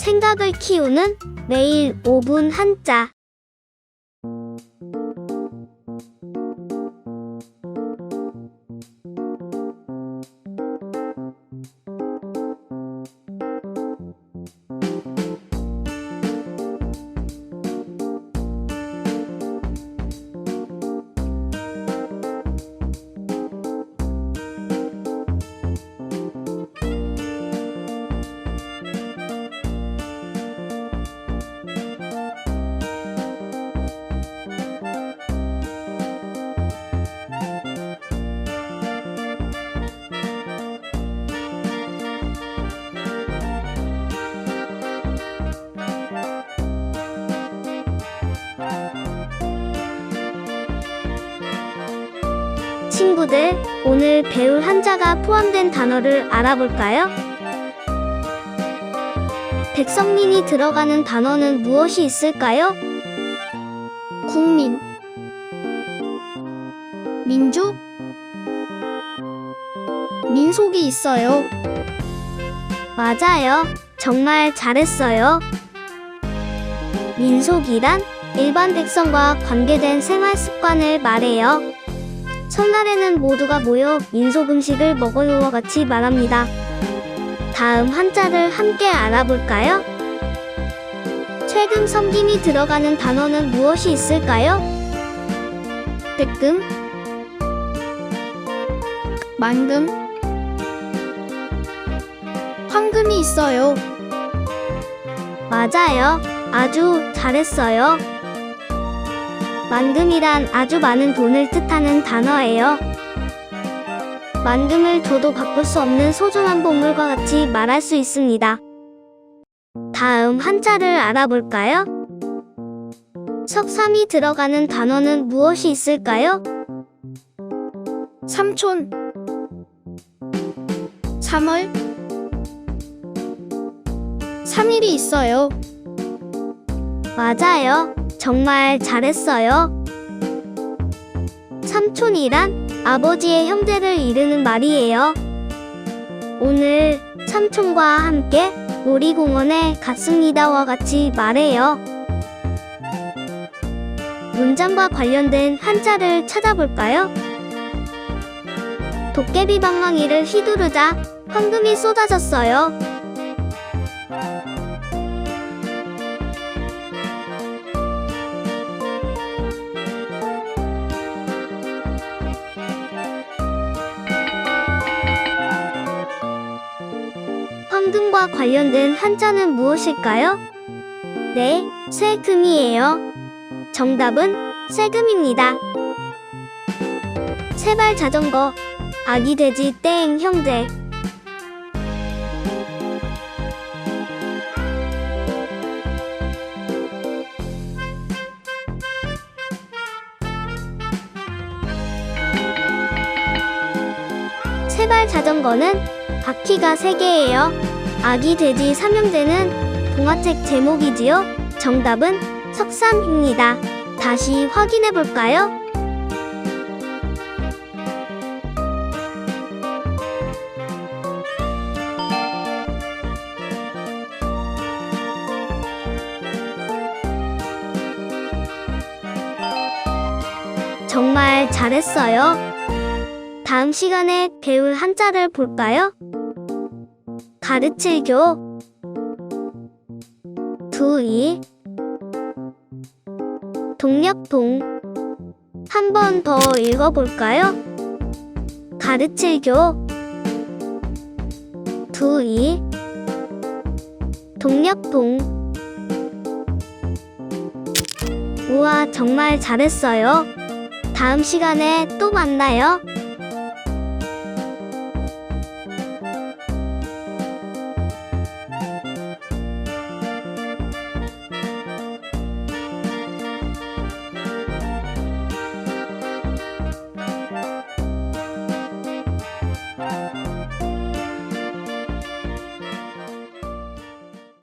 생각을 키우는 매일 5분 한자. 친구들, 오늘 배울 한자가 포함된 단어를 알아볼까요? 백성민이 들어가는 단어는 무엇이 있을까요? 국민, 민족, 민속이 있어요. 맞아요. 정말 잘했어요. 민속이란 일반 백성과 관계된 생활 습관을 말해요. 설날에는 모두가 모여 민속 음식을 먹어요와 같이 말합니다. 다음 한자를 함께 알아볼까요? 최금 섬김이 들어가는 단어는 무엇이 있을까요? 뜨끔, 만금, 황금이 있어요. 맞아요. 아주 잘했어요. 만금이란 아주 많은 돈을 뜻하는 단어예요. 만금을 줘도 바꿀 수 없는 소중한 보물과 같이 말할 수 있습니다. 다음 한자를 알아볼까요? 석삼이 들어가는 단어는 무엇이 있을까요? 삼촌, 삼월, 삼일이 있어요. 맞아요. 정말 잘했어요. 삼촌이란 아버지의 형제를 이르는 말이에요. 오늘 삼촌과 함께 놀이공원에 갔습니다와 같이 말해요. 문장과 관련된 한자를 찾아볼까요? 도깨비 방망이를 휘두르자 황금이 쏟아졌어요. 황금과 관련된 한자는 무엇일까요? 네, 쇠금이에요. 정답은 쇠금입니다. 세발 자전거, 아기 돼지 땡 형제. 세발 자전거는 바퀴가 3개예요. 아기 돼지 삼형제는 동화책 제목이지요. 정답은 석삼입니다. 다시 확인해 볼까요? 정말 잘했어요. 다음 시간에 배울 한자를 볼까요? 가르칠교 두이 동력동 한 번 더 읽어볼까요? 가르칠교 두이 동력동 우와 정말 잘했어요. 다음 시간에 또 만나요.